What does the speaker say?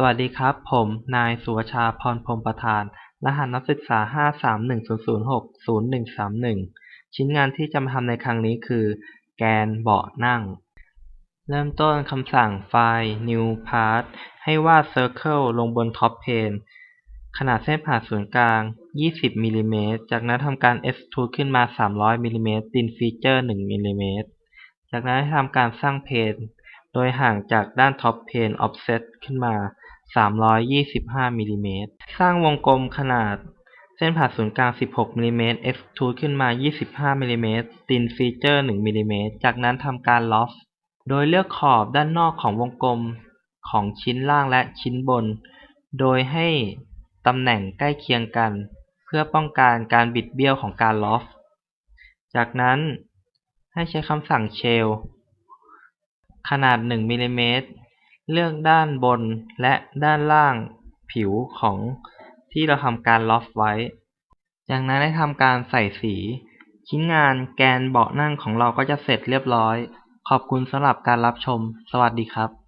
สวัสดีครับ ผมนายสุวชาพรพรมประธาน รหัสนักศึกษาห้าสามหนึ่งศูนย์ศูนย์หกศูนย์หนึ่งสามหนึ่งชิ้นงานที่จะมาทำในครั้งนี้คือ แกนเบาะนั่ง เริ่มต้นคำสั่งไฟล์ new part ให้วาด circle ลงบน top plane ขนาดเส้นผ่าศูนย์กลาง 20มิลลิเมตรจากนั้นทำการ extrude ขึ้นมา 300มิลลิเมตรตินฟีเจอร์ 1มิลลิเมตรจากนั้นให้ทำการสร้างเพน ดยห่างจากด้าน top plane offset ขึ้นมา 325มิลลิเมตรสร้างวงกลมขนาดเส้นผ่าศูนย์กลาง 16มิลลิเมตร extrude ขึ้นมา 25มิลลิเมตรตินฟีเจอร์1มิลลิเมตรจากนั้นทำการ loft โดยเลือกขอบด้านนอกของวงกลมของชิ้นล่างและชิ้นบน โดยให้ตำแหน่งใกล้เคียงกัน เพื่อป้องกันการบิดเบี้ยวของการ loft จากนั้นให้ใช้คำสั่ง shell ขนาด 1มิลลิเมตรเลือกด้านบนและด้านล่างผิวของที่เราทำการล็อตไว้ จากนั้นได้ทำการใส่สี ชิ้นงานแกนเบาะนั่งของเราก็จะเสร็จเรียบร้อย ขอบคุณสำหรับการรับชม สวัสดีครับ